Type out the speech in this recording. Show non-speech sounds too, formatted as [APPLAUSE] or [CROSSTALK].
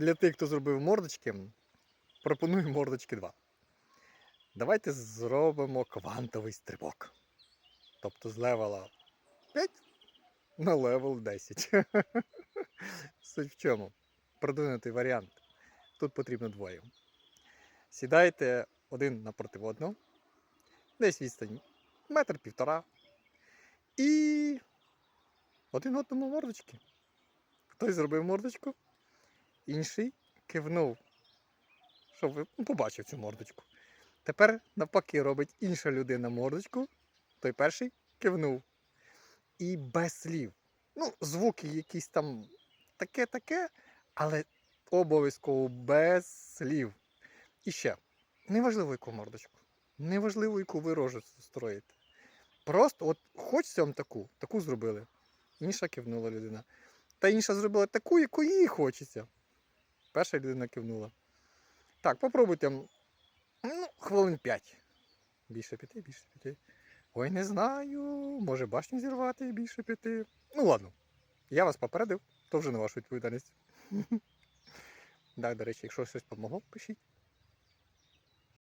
для тих, хто зробив мордочки, пропоную мордочки 2. Давайте зробимо квантовий стрибок. Тобто з левела 5 на левел 10. [LAUGHS] Суть в чому? Продвинутий варіант. Тут потрібно двоє. Сідайте один напроти одного, десь відстань метр півтора. І один одному мордочки. Хтось зробив мордочку, інший кивнув, щоб ну, побачив цю мордочку. Тепер навпаки робить інша людина мордочку, той перший кивнув. І без слів. Ну, звуки якісь там таке-таке, але обов'язково без слів. І ще, неважливо, яку мордочку, неважливо, яку ви рожу строїте. Просто от хочеться вам таку, таку зробили. Інша кивнула людина. Та інша зробила таку, яку їй хочеться. Перша людина кивнула. Так, попробуйте. Ну, хвилин 5. Більше п'яти, більше п'яти. Ой, не знаю. Може башню зірвати більше п'яти. Ну ладно. Я вас попередив, то вже не ваша відповідальність. [LAUGHS] Так, до речі, якщо щось допомогло, пишіть.